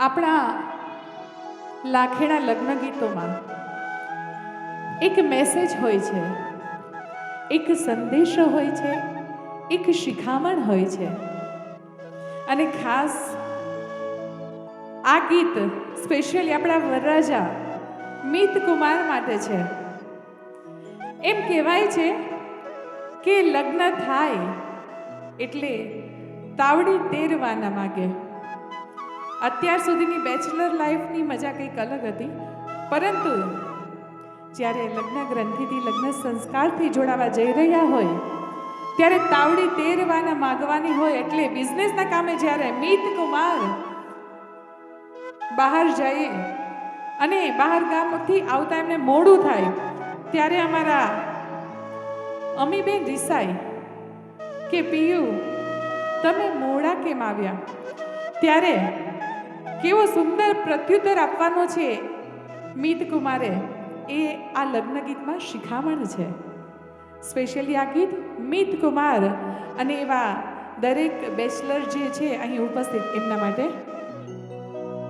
આપણા લાખેણા લગ્ન ગીતોમાં એક મેસેજ હોય છે, એક સંદેશો હોય છે, એક શિખામણ હોય છે. અને ખાસ આ ગીત સ્પેશિયલી આપણા વરરાજા મિત કુમાર માટે છે. એમ કહેવાય છે કે લગ્ન થાય એટલે તાવડી તેરવાના માગે. અત્યાર સુધીની બેચલર લાઈફની મજા કંઈક અલગ હતી. પરંતુ જ્યારે લગ્ન ગ્રંથિથી લગ્ન સંસ્કારથી જોડાવા જઈ રહ્યા હોય, ત્યારે તાવડી તેરવાના માગવાની હોય એટલે બિઝનેસના કામે જ્યારે મિત કુમાર બહાર જઈએ અને બહાર ગામથી આવતા એમને મોડું થાય, ત્યારે અમારા અમીબેન રિસાઈ કે પિયુ, તમે મોડા કેમ આવ્યા? ત્યારે કેવો સુંદર પ્રત્યુત્તર આપવાનો છે. મિત કુમારે એ આ લગ્ન ગીતમાં શિખામણ છે. સ્પેશિયલી આ ગીત મિત કુમાર અને એવા દરેક બેચલર જે છે અહીં ઉપસ્થિત, એમના માટે